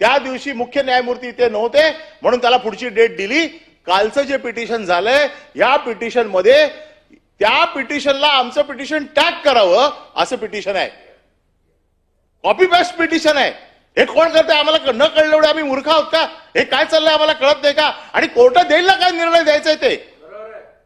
त्या दिवशी मुख्य न्यायमूर्ती इथे नव्हते म्हणून त्याला पुढची डेट दिली. कालचं जे पिटिशन झालंय या पिटिशनमध्ये त्या पिटिशनला आमचं पिटिशन टॅग करावं असं पिटिशन आहे. कॉपी पेस्ट पिटिशन आहे. हे कोण करते आम्हाला न कळलं एवढे आम्ही मूर्ख आहोत का? हे काय चाललंय आम्हाला कळत नाही का? आणि कोर्टात देईल ना काय निर्णय द्यायचा आहे ते?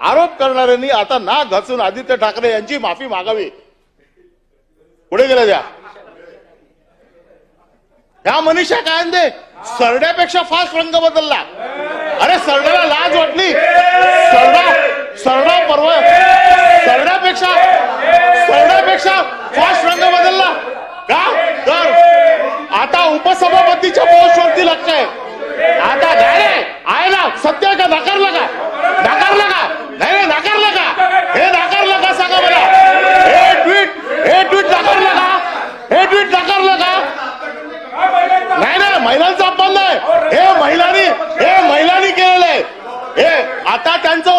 आरोप करणाऱ्यांनी आता ना घासून आदित्य ठाकरे यांची माफी मागावी. पुढे गेल्या द्या. ह्या मनीषा कायंदे सरड्यापेक्षा फास्ट रंग बदलला. अरे सरड्याला लाज वाटली. सरडा परवा सरड्यापेक्षा सरड्यापेक्षा फास्ट रंग बदलला का तर आता उपसभापतीच्या पोस्टवरती लक्ष आहे आता नाही नाही, आहे ना सत्य आहे का नाकारलं का नाकारलं का नाही नाही नाकारलं का हे नाकारलं का सांगा मला हे ट्विट हे ट्विट नाकारलं का हे ट्विट नाकारलं का नाही नाही महिलांचा अपमान नाही हे महिलांनी हे महिलांनी केलेलं आहे हे आता त्यांचं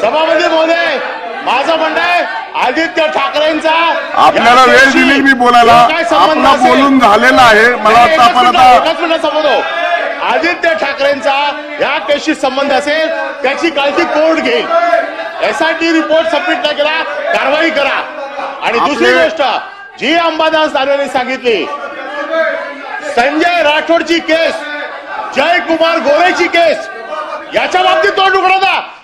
सभापती महोदय माझं म्हणणं आहे आदित्य ठाकरेंचा आपल्याला वेळ दिली मी बोलायला. काय संबंध आपला? बोलून झालेला आहे. मला वाटतं आपण आता आदित्य ठाकरेंचा या केसशी संबंध असेल त्याची काळजी कोर्ट घेईल? एसआयटी रिपोर्ट सबमिट नाही केला कारवाई करा. आणि दुसरी गोष्ट जी अंबादास दानवेने सांगितली संजय राठोडची केस जयकुमार गोरेची केस याच्या बाबतीत तोंड उघडत ना.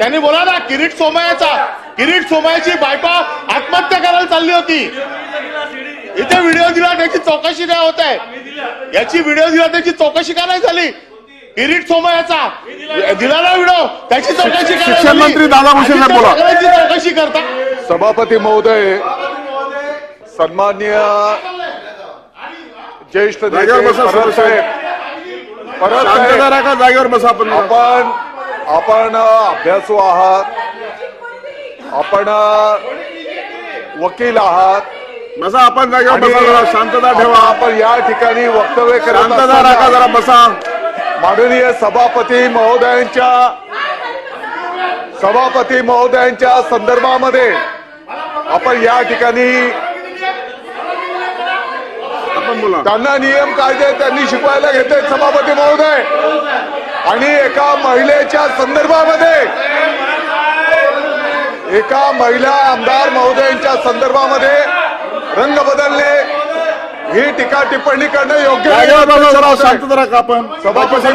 त्यांनी बोला ना किरीट सोमयाचा किरीट सोमयाची बायको आत्महत्या करायला चालली होती. इथे व्हिडिओ दिला त्याची चौकशी नाही होत आहे. याची व्हिडिओ दिला त्याची चौकशी का नाही झाली? किरीट सोमयाचा दिला ना व्हिडिओ त्याची चौकशी शिक्षण? मंत्री दादा भुसे बोला. चौकशी करता. सभापती महोदय सन्मान्य ज्येष्ठ. साहेब. परत जागेवर बसा आपण आपण अभ्यासू आहात. आपण वकील आहात. बसा आपण जागेवर आणि बसा जरा शांतता ठेवा. आपण या ठिकाणी वक्तव्य करत शांतता राखा जरा बसा. माननीय सभापती महोदयांच्या सभापती महोदयांच्या संदर्भामध्ये आपण या ठिकाणी त्यांना नियम कायदे त्यांनी शिकवायला घेतले सभापती महोदय. आणि एका महिलेच्या संदर्भामध्ये एका महिला आमदार महोदयांच्या संदर्भामध्ये रंग बदलणे ही टीका टिप्पणी करणं योग्य राखा आपण? सभापती